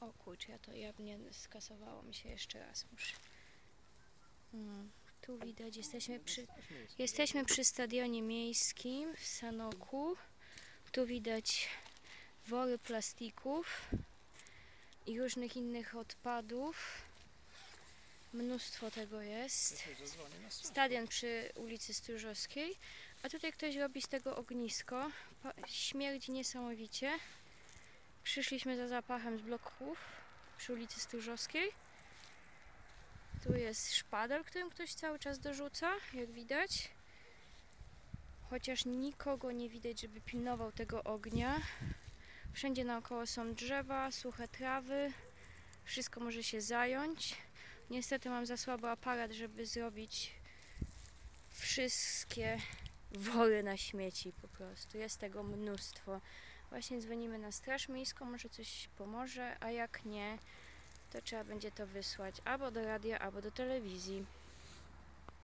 O kurczę, ja to jawnie skasowało mi się jeszcze raz muszę. Mm, tu widać, jesteśmy przy, jesteśmy przy stadionie miejskim w Sanoku. Tu widać wory plastików i różnych innych odpadów. Mnóstwo tego jest. Stadion przy ulicy Stróżowskiej. A tutaj ktoś robi z tego ognisko. Śmierdzi niesamowicie. Przyszliśmy za zapachem z bloków przy ulicy Stróżowskiej. Tu jest szpadel, którym ktoś cały czas dorzuca, jak widać. Chociaż nikogo nie widać, żeby pilnował tego ognia. Wszędzie naokoło są drzewa, suche trawy. Wszystko może się zająć. Niestety mam za słaby aparat, żeby zrobić wszystkie wory na śmieci po prostu. Jest tego mnóstwo. Właśnie dzwonimy na Straż Miejską, może coś pomoże, a jak nie, to trzeba będzie to wysłać albo do radia, albo do telewizji.